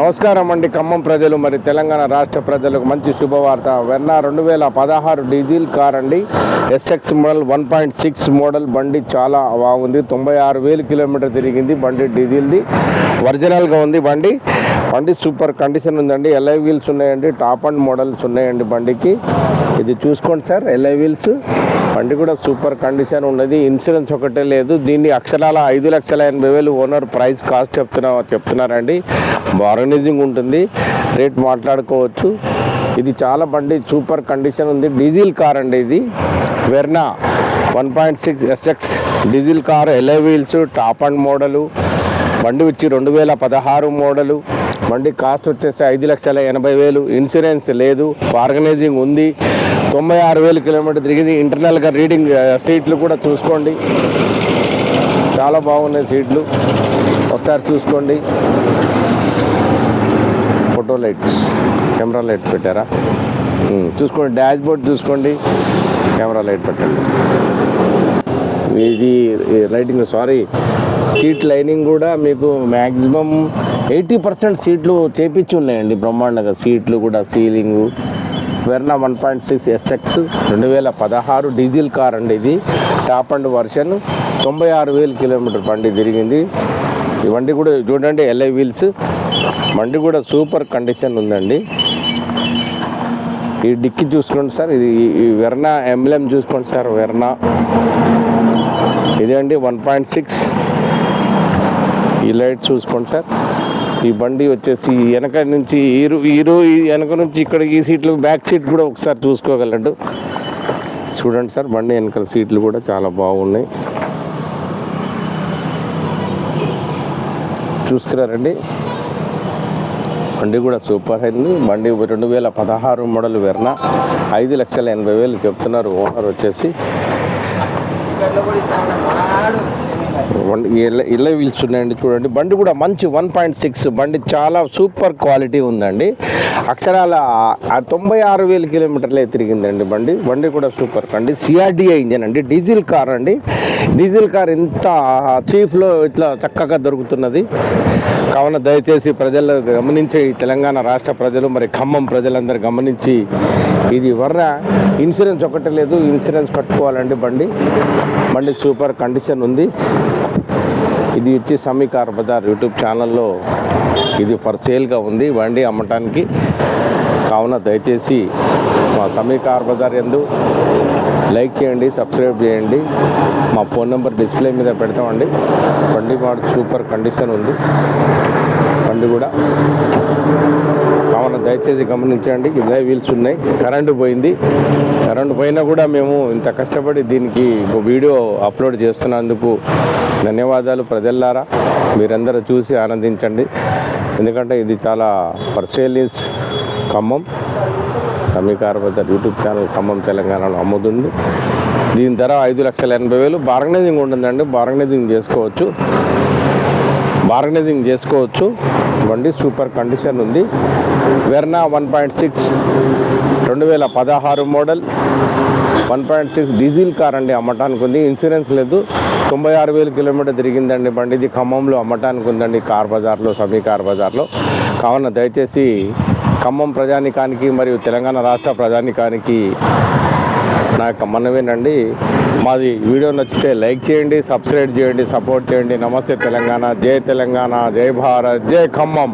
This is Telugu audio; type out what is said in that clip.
నమస్కారం అండి ఖమ్మం ప్రజలు మరి తెలంగాణ రాష్ట్ర ప్రజలకు మంచి శుభవార్త. వెన్న రెండు వేల పదహారు డీజిల్ కార్ అండి. SX model one point six model బండి చాలా బాగుంది. తొంభై ఆరు వేలు కిలోమీటర్ తిరిగింది బండి డీజిల్ది. ఒరిజినల్గా ఉంది బండి. బండి సూపర్ కండిషన్ ఉందండి. ఎల్ఐ వీల్స్ ఉన్నాయండి. టాప్ అండ్ మోడల్స్ ఉన్నాయండి బండికి. ఇది చూసుకోండి సార్ ఎల్ఐ వీల్స్ బండి కూడా సూపర్ కండిషన్ ఉన్నది. ఇన్సూరెన్స్ ఒకటే లేదు. దీన్ని అక్షరాల ఐదు లక్షల ఎనభై వేలు ఓనర్ ప్రైస్ కాస్ట్ చెప్తున్నా చెప్తున్నారండి. బార్గనైజింగ్ ఉంటుంది. రేట్ మాట్లాడుకోవచ్చు. ఇది చాలా బండి సూపర్ కండిషన్ ఉంది. డీజిల్ కార్ అండి ఇది. Verna one point six SX diesel car alloy wheels top and model బండి వచ్చి రెండు వేల పదహారు మోడలు బండి కాస్ట్ వచ్చేసి ఐదు లక్షల ఎనభై వేలు. ఇన్సూరెన్స్ లేదు. ఆర్గనైజింగ్ ఉంది. తొంభై ఆరు వేలు కిలోమీటర్ తిరిగింది. ఇంటర్నల్గా రీడింగ్ సీట్లు కూడా చూసుకోండి. చాలా బాగున్నాయి సీట్లు. ఒకసారి చూసుకోండి. ఫోటో లైట్స్ కెమెరా లైట్ పెట్టారా? చూసుకోండి. డాష్ బోర్డ్ చూసుకోండి. కెమెరా లైట్ పెట్టండి. ఇది లైటింగ్ సారీ సీట్ లైనింగ్ కూడా మీకు మ్యాక్సిమం ఎయిటీ పర్సెంట్ సీట్లు చేపించి ఉన్నాయండి. బ్రహ్మాండంగా సీట్లు కూడా ceiling. Verna one point six SX రెండు వేల పదహారు డీజిల్ కార్ అండి ఇది. టాప్ అండ్ వర్షన్ తొంభై ఆరు వేలు కిలోమీటర్ బండి తిరిగింది. ఈ బండి కూడా చూడండి ఎల్ఐ వీల్స్. బండి కూడా సూపర్ కండిషన్ ఉందండి. ఈ డిక్కి చూసుకోండి సార్ ఇది ఈ- వెర్నా ఎంబ్లెమ్ చూసుకోండి సార్ వెర్నా. ఇదే అండి వన్ పాయింట్ సిక్స్. ఈ లైట్ చూసుకోండి ఈ బండి వచ్చేసి వెనక నుంచి ఈరు ఈరు ఈ వెనక నుంచి ఇక్కడ ఈ సీట్లు బ్యాక్ సీట్ కూడా ఒకసారి చూసుకోగలడు. చూడండి సార్ బండి వెనకాల సీట్లు కూడా చాలా బాగున్నాయి. చూసుకున్నారండి బండి కూడా సూపర్ అయింది. బండి రెండు వేల పదహారు మోడల్ వెర్న. ఐదు లక్షల ఎనభై వేలు చెప్తున్నారు ఓనర్ వచ్చేసి. ఇళ్ళ ఇళ్ళ వీల్స్ ఉన్నాయండి చూడండి. బండి కూడా మంచి వన్ పాయింట్ సిక్స్. బండి చాలా సూపర్ క్వాలిటీ ఉందండి. అక్షరాల తొంభై ఆరు వేల కిలోమీటర్లే తిరిగిందండి బండి. బండి కూడా సూపర్. కండి సిఆర్డిఐ ఇంజన్ అండి. డీజిల్ కార్ అండి. డీజిల్ కార్ ఇంత చీఫ్లో ఇట్లా చక్కగా దొరుకుతున్నది. కావున దయచేసి ప్రజలు గమనించి తెలంగాణ రాష్ట్ర ప్రజలు మరి ఖమ్మం ప్రజలందరూ గమనించి ఇది వర్ర. ఇన్సూరెన్స్ ఒకటే లేదు. ఇన్సూరెన్స్ కట్టుకోవాలండి బండి. బండి సూపర్ కండిషన్ ఉంది. ఇది వచ్చి సమీకార్ బజార్ యూట్యూబ్ ఛానల్లో ఇది ఫర్ సేల్గా ఉంది. బండి అమ్మటానికి కావున దయచేసి మా సమీకార్ బజార్ ఎందు లైక్ చేయండి సబ్స్క్రైబ్ చేయండి. మా ఫోన్ నెంబర్ డిస్ప్లే మీద పెడతామండి. బండి మాడు సూపర్ కండిషన్ ఉంది. బండి కూడా దయచేసి గమనించండి ఇదే వీల్స్ ఉన్నాయి కరెంటు పోయింది. కరెంటు పోయినా కూడా మేము ఇంత కష్టపడి దీనికి ఒక వీడియో అప్లోడ్ చేస్తున్నందుకు ధన్యవాదాలు ప్రజల్లారా. మీరందరూ చూసి ఆనందించండి. ఎందుకంటే ఇది చాలా పర్సేలీస్ ఖమ్మం సమీకార యూట్యూబ్ ఛానల్ ఖమ్మం తెలంగాణలో అమ్ముతుంది. దీని ధర ఐదు లక్షల ఎనభై వేలు. బార్గనైజింగ్ ఉంటుందండి బార్గనైజింగ్ చేసుకోవచ్చు. బార్గనైజింగ్ చేసుకోవచ్చు. బండి సూపర్ కండిషన్ ఉంది. వెర్నా వన్ పాయింట్ సిక్స్ రెండు వేల పదహారు model one point six diesel car అండి అమ్మటానికి ఉంది. ఇన్సూరెన్స్ లేదు. తొంభై ఆరు వేలు కిలోమీటర్ తిరిగిందండి బండి. ఇది ఖమ్మంలో అమ్మటానికి ఉందండి. కార్ బజార్లో సమీ కార్ బజార్లో. కావున దయచేసి ఖమ్మం ప్రజానికానికి మరియు తెలంగాణ రాష్ట్ర ప్రజానికానికి నా యొక్క మనవేనండి మాది వీడియో నచ్చితే లైక్ చేయండి సబ్స్క్రైబ్ చేయండి సపోర్ట్ చేయండి. నమస్తే తెలంగాణ జై తెలంగాణ జై భారత్ జై ఖమ్మం.